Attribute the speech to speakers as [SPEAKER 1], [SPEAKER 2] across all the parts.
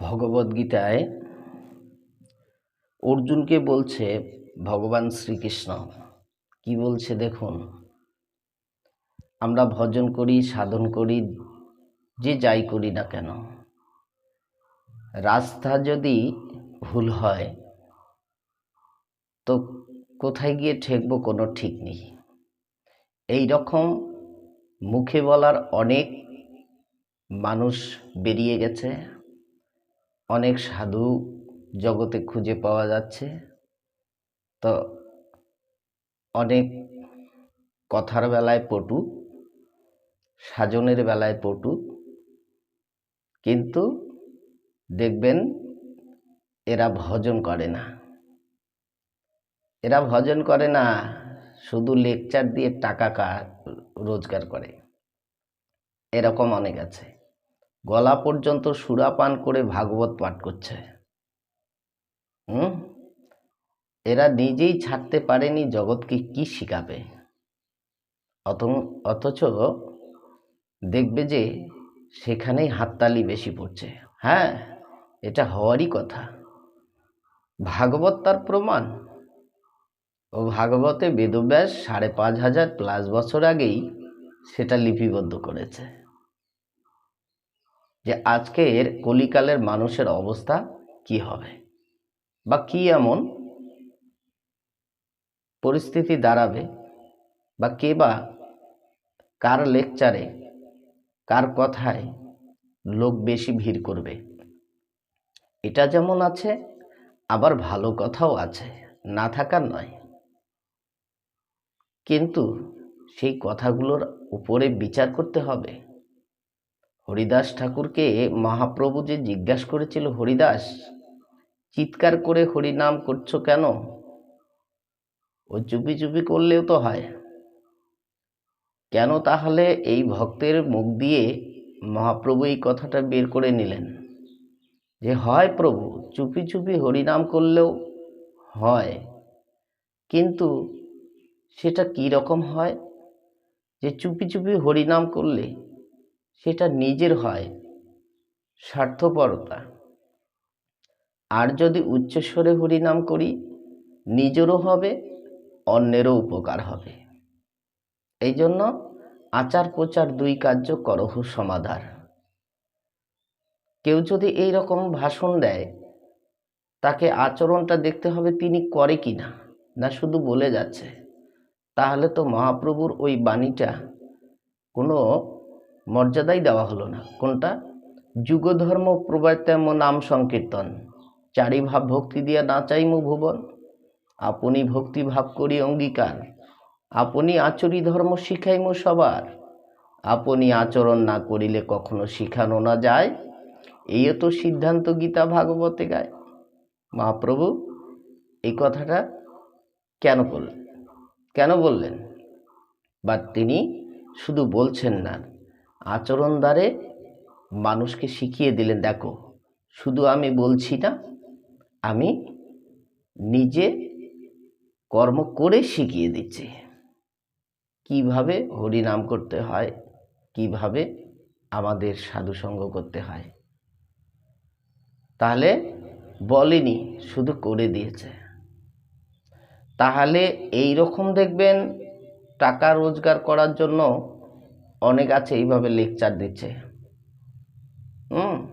[SPEAKER 1] ভগবদ্গীতায় অর্জুনকে বলছে, ভগবান শ্রীকৃষ্ণ, কি বলছে দেখুন। আমরা ভজন করি, সাধন করি, যে যাই করি না কেন। রাস্তা যদি ভুল হয়, তো কোথায় গিয়ে ঠেকবো কোনো ঠিক নেই। এই রকম মুখে বলার অনেক মানুষ বেরিয়ে গেছে। অনেক সাধু জগতে খুঁজে পাওয়া যাচ্ছে। তো অনেক কথার বেলায় পটু, সাজনের বেলায় পটু। কিন্তু দেখবেন এরা ভজন করে না। এরা ভজন করে না, শুধু লেকচার দিয়ে টাকা রোজগার করে। এরকম অনেক আছে। গলা পর্যন্ত সুরাপান করে ভাগবত পাঠ করছে। হুম? এরা নিজেই ছাড়তে পারেনি জগৎকে কি শিখাবে। অত, অথচ দেখবে যে সেখানেই হাততালি বেশি পড়ছে। হ্যাঁ এটা হওয়ারই কথা। ভাগবত তার প্রমাণ। ও ভাগবতে বেদব্যাস সাড়ে পাঁচ হাজার প্লাস বছর আগেই সেটা লিপিবদ্ধ করেছে। যে আজকের কলিকালের মানুষের অবস্থা কি হবে? বা কি এমন পরিস্থিতি দাঁড়াবে? বা কে বা কার লেকচারে কার কথায় লোক বেশি ভিড় করবে? এটা যেমন আছে, আবার ভালো কথাও আছে। না থাকার নয়। কিন্তু সেই কথাগুলোর উপরে বিচার করতে হবে। হরিদাস ঠাকুরকে মহাপ্রভু যে জিজ্ঞাসা করেছিল, হরিদাস, চিৎকার করে হরিনাম করছ কেন? ও চুপি চুপি করলেও তো হয়। কেন তাহলে এই ভক্তের মুখ দিয়ে মহাপ্রভু এই কথাটা বের করে নিলেন? যে হয় প্রভু, চুপি চুপি হরিনাম করলেও হয়। কিন্তু সেটা কি রকম হয়? যে চুপি চুপি হরিনাম করলে সেটা নিজের হয়। স্বার্থপরতা। আর যদি উচ্চস্বরে হরিনাম করি, নিজেরও হবে, অন্যেরও উপকার হবে। এই জন্য আচার প্রচার দুই কার্য করহ সমাধার। কেউ যদি এই রকম ভাষণ দেয়, তাকে আচরণটা দেখতে হবে তিনি করে কি না না শুধু বলে যাচ্ছে, তাহলে তো মহাপ্রভুর ওই বাণীটা কোনো মর্যাদাই দেওয়া হলো না। কোনটা? যুগধর্ম প্রবর্তাম নাম সংকীর্তন। চারি ভাব ভক্তি দিয়া না নাচাইমু ভুবন। আপনি ভক্তি ভাব করি অঙ্গীকার। আপনি আচরি ধর্ম শিখাইমু সবার। আপনি আচরণ না করিলে কখনো শিখানো না যায়। এই তো সিদ্ধান্ত গীতা ভাগবতে গায়। মহাপ্রভু, এই কথাটা কেন করলেন কেন বললেন? বা তিনি শুধু বলছেন না। আচরণ দ্বারে মানুষকে শিখিয়ে দিলেন, দেখো, শুধু আমি বলছি না, আমি নিজে কর্ম করে শিখিয়ে দিচ্ছি। কীভাবে হরিনাম করতে হয়, কীভাবে আমাদের সাধু সাধুসঙ্গ করতে হয়। তাহলে বলেনি, শুধু করে দিয়েছে। তাহলে এই রকম দেখবেন, টাকা রোজগার করার জন্য অনেক আছে, এইভাবে লেকচার দিচ্ছে। হুম?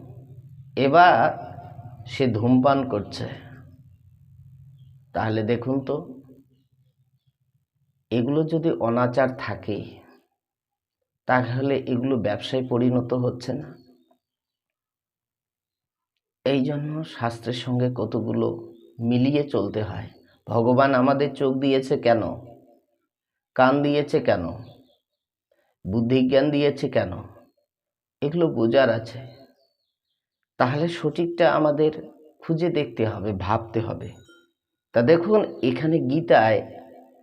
[SPEAKER 1] এবার সে ধূমপান করছে। তাহলে দেখুন তো, এগুলো যদি অনাচার থাকে, তাহলে এগুলো ব্যবসায় পরিণত হচ্ছে না। এই জন্য শাস্ত্রের সঙ্গে কতগুলো মিলিয়ে চলতে হয়। ভগবান আমাদের চোখ দিয়েছে কেন? কান দিয়েছে কেন? বুদ্ধিজ্ঞান দিয়েছে কেন? এগুলো বোঝার আছে। তাহলে সঠিকটা আমাদের খুঁজে দেখতে হবে, ভাবতে হবে। তা দেখুন, এখানে গীতায়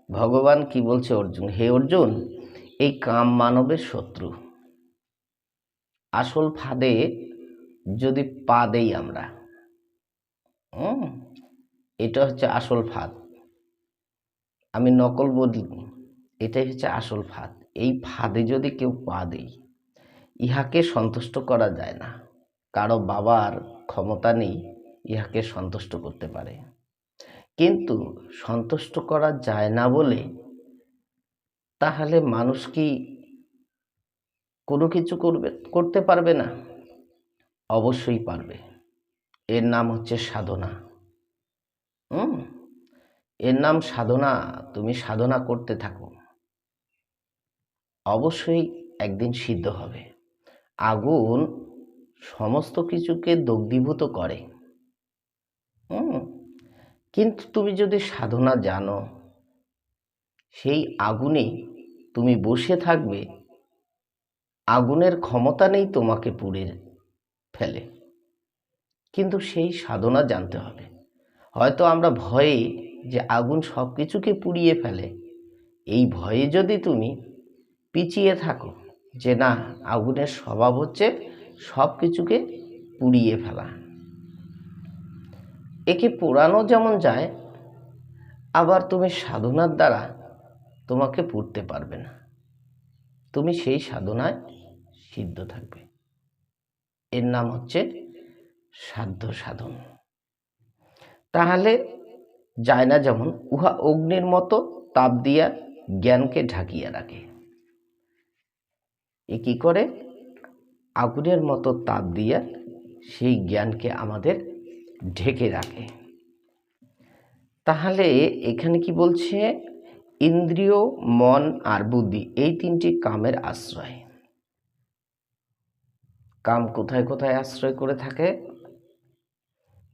[SPEAKER 1] ভগবান কি বলছে অর্জুন? হে অর্জুন, এই কাম মানবের শত্রু। আসল ফাঁদে যদি পা দেই আমরা এটা হচ্ছে আসল ফাঁদ। আমি নকল বলিনি এটাই হচ্ছে আসল ফাঁদ। এই ফাঁদে যদি কেউ পা দেয়, ইহাকে সন্তুষ্ট করা যায় না। কারও বাবার ক্ষমতা নেই, ইহাকে সন্তুষ্ট করতে পারে। কিন্তু সন্তুষ্ট করা যায় না বলে তাহলে মানুষ কি কোনো কিছু করবে, করতে পারবে না? অবশ্যই পারবে। এর নাম হচ্ছে সাধনা। হুম? এর নাম সাধনা, তুমি সাধনা করতে থাকো। অবশ্যই একদিন সিদ্ধ হবে। আগুন সমস্ত কিছুকে দগ্ধীভূত করে। কিন্তু তুমি যদি সাধনা জানো, সেই আগুনে তুমি বসে থাকবে, আগুনের ক্ষমতা নেই তোমাকে পুড়ে ফেলে। কিন্তু সেই সাধনা জানতে হবে। হয়তো আমরা ভয়ে যে আগুন সব কিছুকে পুড়িয়ে ফেলে, এই ভয়ে যদি তুমি পিছিয়ে থাকো। যে না, আগুনের স্বভাব হচ্ছে সব কিছুকে পুড়িয়ে ফেলা। একে পোড়ানো যেমন যায়, আবার তুমি সাধনার দ্বারা তোমাকে পুড়তে পারবে না। তুমি সেই সাধনায় সিদ্ধ থাকবে। এর নাম হচ্ছে সাধ্য সাধন। তাহলে যায় না যেমন, উহা অগ্নির মতো তাপ দিয়া জ্ঞানকে ঢাকিয়া রাখে। এ কি করে? আগুনের মতো তাপ দিয়ে সেই জ্ঞানকে আমাদের ঢেকে রাখে। তাহলে এখানে কি বলছে? ইন্দ্রিয়, মন আর বুদ্ধি এই তিনটি কামের আশ্রয়। কাম কোথায় কোথায় আশ্রয় করে থাকে?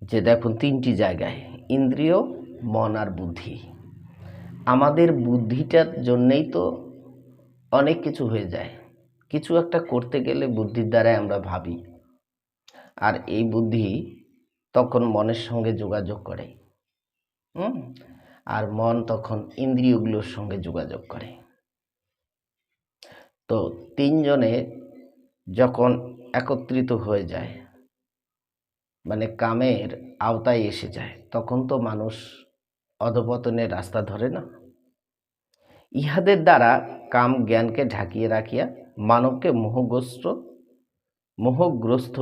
[SPEAKER 1] যে দেখুন তিনটি জায়গায়, ইন্দ্রিয়, মন আর বুদ্ধি। আমাদের বুদ্ধিটার জন্যেই তো অনেক কিছু হয়ে যায়। কিছু একটা করতে গেলে বুদ্ধির দ্বারাই আমরা ভাবি। আর এই বুদ্ধি তখন মনের সঙ্গে যোগাযোগ করে। হুম? আর মন তখন ইন্দ্রিয়গুলোর সঙ্গে যোগাযোগ করে। তো তিনজনে যখন একত্রিত হয়ে যায় মানে কামের আওতায় এসে যায়, তখন তো মানুষ অধপতনের রাস্তা ধরে না। ইহাদের দ্বারা কাম জ্ঞানকে ঢাকিয়ে রাখিয়া মানবকে মোহগ্রস্ত মোহগ্রস্ত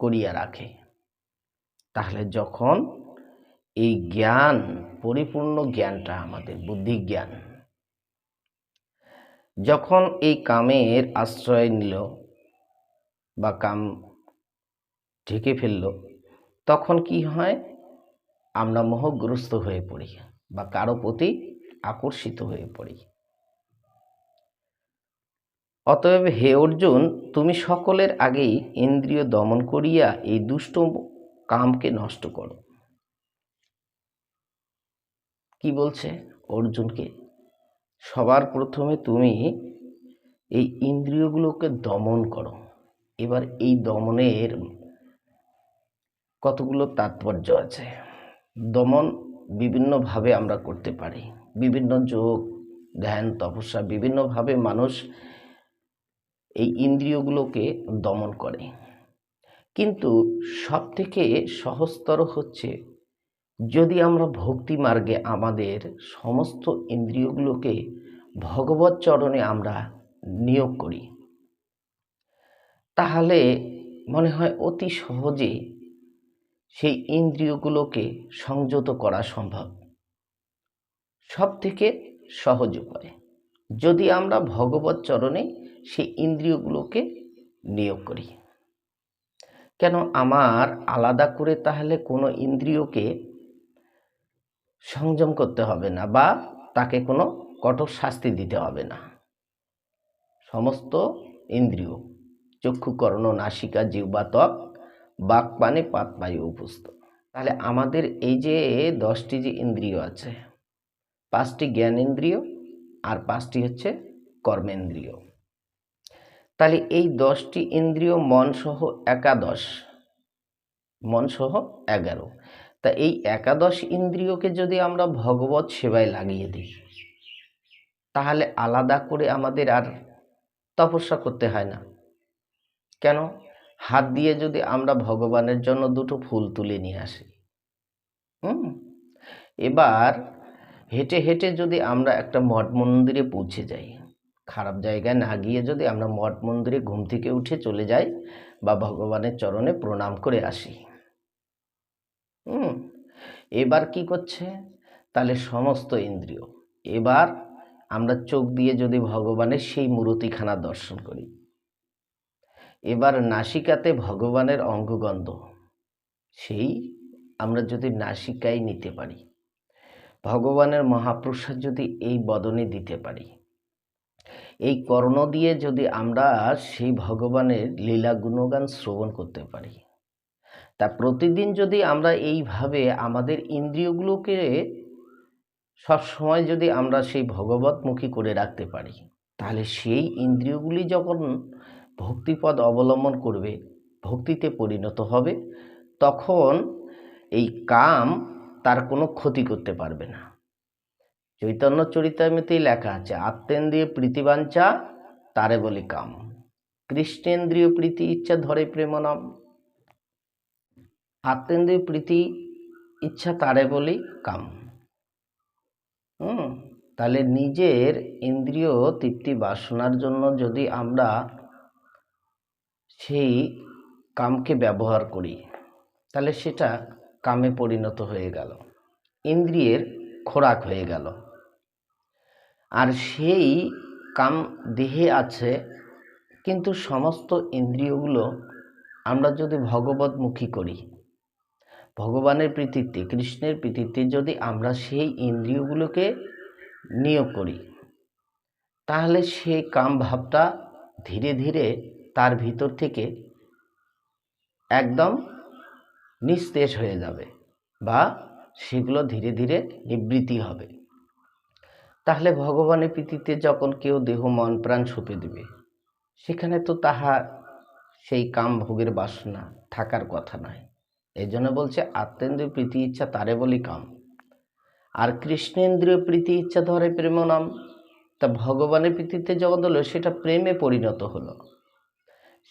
[SPEAKER 1] করিয়া রাখে। তাহলে যখন এই জ্ঞান, পরিপূর্ণ জ্ঞানটা আমাদের বুদ্ধি জ্ঞান, যখন এই কামের আশ্রয় নিল বা কাম ঢেকে ফেলল, তখন কি হয়? আমরা মোহগ্রস্ত হয়ে পড়ি বা কারও প্রতি আকর্ষিত হয়ে পড়ি। অতএব হে অর্জুন, তুমি সকলের আগেই ইন্দ্রিয় দমন করিয়া এই দুষ্ট কামকে নষ্ট করো। কি বলছে অর্জুনকে? সবার প্রথমে তুমি এই ইন্দ্রিয়গুলোকে দমন করো। এবার এই দমনের কতগুলো তাৎপর্য আছে? দমন বিভিন্নভাবে আমরা করতে পারি। বিভিন্ন যোগ, ধ্যান, তপস্যা, বিভিন্নভাবে মানুষ এই ইন্দ্রিয়গুলোকে দমন করে। কিন্তু সবথেকে সহজতর হচ্ছে যদি আমরা ভক্তি মার্গে আমাদের সমস্ত ইন্দ্রিয়গুলোকে ভগবত চরণে আমরা নিয়োগ করি, তাহলে মনে হয় অতি সহজে সেই ইন্দ্রিয়গুলোকে সংযত করা সম্ভব। সব থেকে সহজ উপায়, যদি আমরা ভগবত চরণে সেই ইন্দ্রিয়গুলোকে নিয়োগ করি। কেন আমার আলাদা করে তাহলে কোনো ইন্দ্রিয়কে সংযম করতে হবে না বা তাকে কোনো কঠোর শাস্তি দিতে হবে না? সমস্ত ইন্দ্রিয়, চক্ষু, কর্ণ, নাসিকা জিহ্বা ত্বক বাক, পানে, পাত, বায়ু উপস্থ তাহলে আমাদের এই যে দশটি যে ইন্দ্রিয় আছে, পাঁচটি জ্ঞানেন্দ্রিয় আর পাঁচটি হচ্ছে কর্মেন্দ্রিয়। তাহলে এই দশটি ইন্দ্রিয় মনসহ একাদশ। মনসহ এগারো। তা এই একাদশ ইন্দ্রিয়কে যদি আমরা ভগবত সেবায় লাগিয়ে দিই, তাহলে আলাদা করে আমাদের আর তপস্যা করতে হয় না। কেন? হাত দিয়ে যদি আমরা ভগবানের জন্য দুটো ফুল তুলে নিয়ে আসি। হুম? এবার হেঁটে হেঁটে যদি আমরা একটা মঠ মন্দিরে পৌঁছে যাই খারাপ জায়গায় না গিয়ে যদি আমরা মঠ মন্দিরে ঘুম থেকে উঠে চলে যাই বা ভগবানের চরণে প্রণাম করে আসি। হুম, এবার কি করছে? তাহলে সমস্ত ইন্দ্রিয়। এবার আমরা চোখ দিয়ে যদি ভগবানের সেই মূর্তিখানা দর্শন করি। এবার নাসিকাতে ভগবানের অঙ্গগন্ধ, সেই আমরা যদি নাসিকায় নিতে পারি, ভগবানের মহাপ্রসাদ যদি এই বদনে দিতে পারি এই কর্ণ দিয়ে যদি আমরা সেই ভগবানের লীলা গুণগান শ্রবণ করতে পারি। তা প্রতিদিন যদি আমরা এইভাবে আমাদের ইন্দ্রিয়গুলোকে সব সময় যদি আমরা সেই ভগবতমুখী করে রাখতে পারি, তাহলে সেই ইন্দ্রিয়গুলি যখন ভক্তিপদ অবলম্বন করবে, ভক্তিতে পরিণত হবে, তখন এই কাম তার কোনো ক্ষতি করতে পারবে না। চৈতন্য চরিতামিতেই লেখা আছে, আত্মেন্দ্রিয় প্রীতিবাঞ্ছা তারে বলি কাম কৃষ্ণেন্দ্রিয় প্রীতি ইচ্ছা ধরে প্রেম নাম আত্মেন্দ্রিয় প্রীতি ইচ্ছা তারে বলি কাম হুম, তাহলে নিজের ইন্দ্রিয় তৃপ্তি বাসনার জন্য যদি আমরা সেই কামকে ব্যবহার করি, তাহলে সেটা কামে পরিণত হয়ে গেল, ইন্দ্রিয়ের খোরাক হয়ে গেল। আর সেই কাম দেহে আছে, কিন্তু সমস্ত ইন্দ্রিয়গুলো আমরা যদি ভগবতমুখী করি, ভগবানের প্রীতিতে কৃষ্ণের প্রীতিতে যদি আমরা সেই ইন্দ্রিয়গুলোকে নিয়োগ করি, তাহলে সেই কাম ভাবটা ধীরে ধীরে তার ভিতর থেকে একদম নিস্তেজ হয়ে যাবে বা সেগুলো ধীরে ধীরে নিবৃত্তি হবে। তাহলে ভগবানের প্রীতিতে যখন কেউ দেহ, মন, প্রাণ সঁপে দেবে, সেখানে তো তাহার সেই কাম ভোগের বাসনা থাকার কথা নয়। এই জন্য বলছে, আত্মেন্দ্রীয় প্রীতি ইচ্ছা তারে বলি কাম। আর কৃষ্ণেন্দ্রীয় প্রীতি ইচ্ছা ধরে প্রেম নাম। তা ভগবানের প্রীতিতে যখন হলো সেটা প্রেমে পরিণত হলো।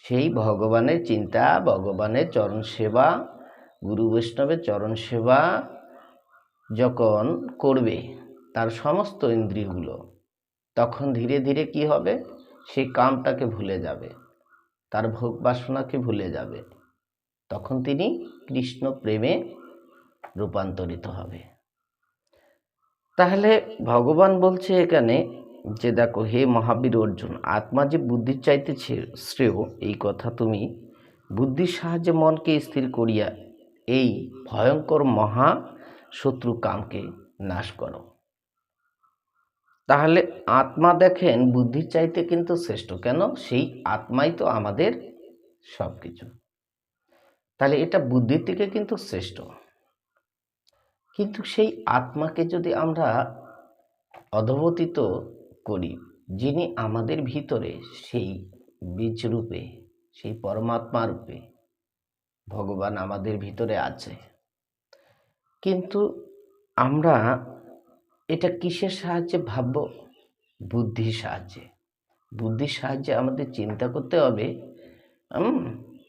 [SPEAKER 1] সেই ভগবানের চিন্তা, ভগবানের চরণ সেবা, গুরু বৈষ্ণবের চরণ সেবা যখন করবে তার সমস্ত ইন্দ্রিয়গুলো। তখন ধীরে ধীরে কি হবে? সেই কামটাকে ভুলে যাবে। তার ভোগ বাসনাকে ভুলে যাবে। তখন তিনি কৃষ্ণ প্রেমে রূপান্তরিত হবে। তাহলে ভগবান বলছে এখানে যে, দেখো, হে মহাবীর অর্জুন, আত্মা যে বুদ্ধির চাইতে শ্রেয়, এই কথা তুমি বুদ্ধির সাহায্যে মনকে স্থির করিয়া এই ভয়ঙ্কর মহা শত্রু কামকে নাশ করো। তাহলে আত্মা দেখেন বুদ্ধির চাইতে কিন্তু শ্রেষ্ঠ। কেন? সেই আত্মাই তো আমাদের সব কিছু তাহলে এটা বুদ্ধির থেকে কিন্তু শ্রেষ্ঠ। কিন্তু সেই আত্মাকে যদি আমরা অধবতিত করি, যিনি আমাদের ভিতরে সেই বীজ রূপে, সেই পরমাত্মা রূপে ভগবান আমাদের ভিতরে আছে। কিন্তু আমরা এটা কিসের সাহায্যে? ভাবব, বুদ্ধির সাহায্যে। বুদ্ধির সাহায্যে আমাদের চিন্তা করতে হবে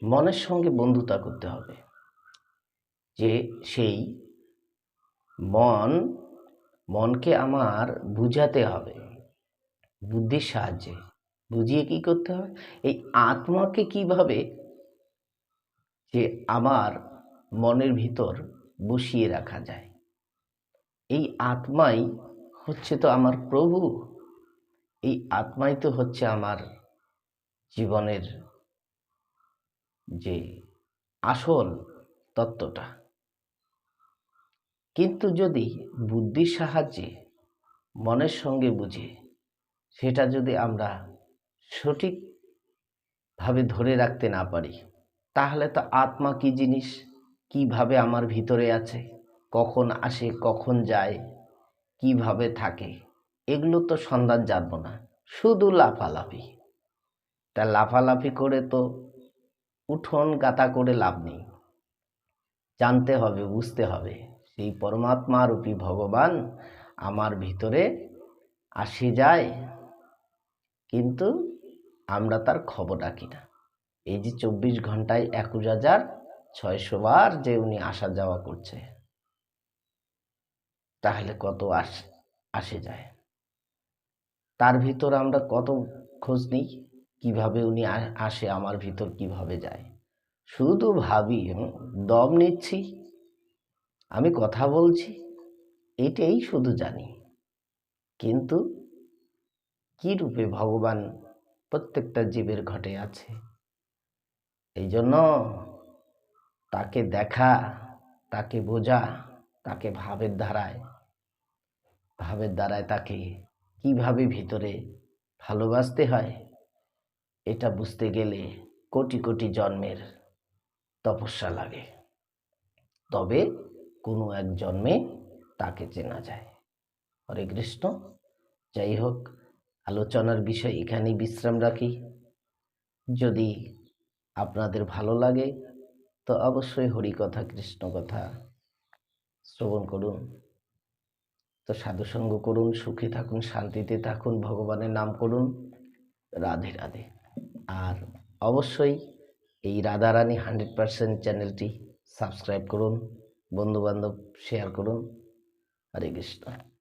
[SPEAKER 1] মনের সঙ্গে বন্ধুতা করতে হবে। যে সেই মন, মনকে আমার বুঝাতে হবে, বুদ্ধির সাহায্যে। বুঝিয়ে কি করতে হবে? এই আত্মাকে কীভাবে যে আমার মনের ভিতর বসিয়ে রাখা যায়? এই আত্মাই হচ্ছে তো আমার প্রভু। এই আত্মাই তো হচ্ছে আমার জীবনের যে আসল তত্ত্বটা। কিন্তু যদি বুদ্ধির সাহায্যে, মনের সঙ্গে বুঝে, সেটা যদি আমরা সঠিকভাবে ধরে রাখতে না পারি, তাহলে তো আত্মা কি জিনিস? কীভাবে আমার ভিতরে আছে? কখন আসে, কখন যায়, কীভাবে থাকে, এগুলো তো সন্ধান জানব না, শুধু লাফালাফি। তা লাফালাফি করে তো উঠোন গাতা করে লাভ নেই। জানতে হবে, বুঝতে হবে, সেই পরমাত্মা রূপী ভগবান আমার ভিতরে আসে যায়, কিন্তু আমরা তার খবর রাখি না। এই যে চব্বিশ ঘন্টায় একুশ হাজার ছয়শো বার যে উনি আসা যাওয়া করছে। তাহলে কত আস, আসে যায়? তার ভিতর আমরা কত খোঁজ নিই, কীভাবে উনি আসে, আমার ভিতর কীভাবে যায়? শুধু ভাবি দম নিচ্ছি, আমি কথা বলছি, এটাই শুধু জানি। কিন্তু কি রূপে ভগবান প্রত্যেকটা জীবের ঘটে আছে? এই জন্য তাকে দেখা, তাকে বোঝা তাকে ভাবের ধারায় ভাবের দ্বারায় তাকে কীভাবে ভিতরে ভালোবাসতে হয়, এটা বুঝতে গেলে কোটি কোটি জন্মের তপস্যা লাগে। তবে কোনো এক জন্মে তাকে চেনা যায়। হরে কৃষ্ণ। যাই হোক, আলোচনার বিষয় এখানেই বিশ্রাম রাখি। যদি আপনাদের ভালো লাগে, তো অবশ্যই হরিকথা কৃষ্ণ কথা শ্রবণ করুন। তো সাধুসঙ্গ করুন, সুখী থাকুন, শান্তিতে থাকুন, ভগবানের নাম করুন, রাধে রাধে। আর অবশ্যই এই রাধারানী হান্ড্রেড পারসেন্ট চ্যানেলটি সাবস্ক্রাইব করুন, বন্ধুবান্ধব শেয়ার করুন। হরে কৃষ্ণ।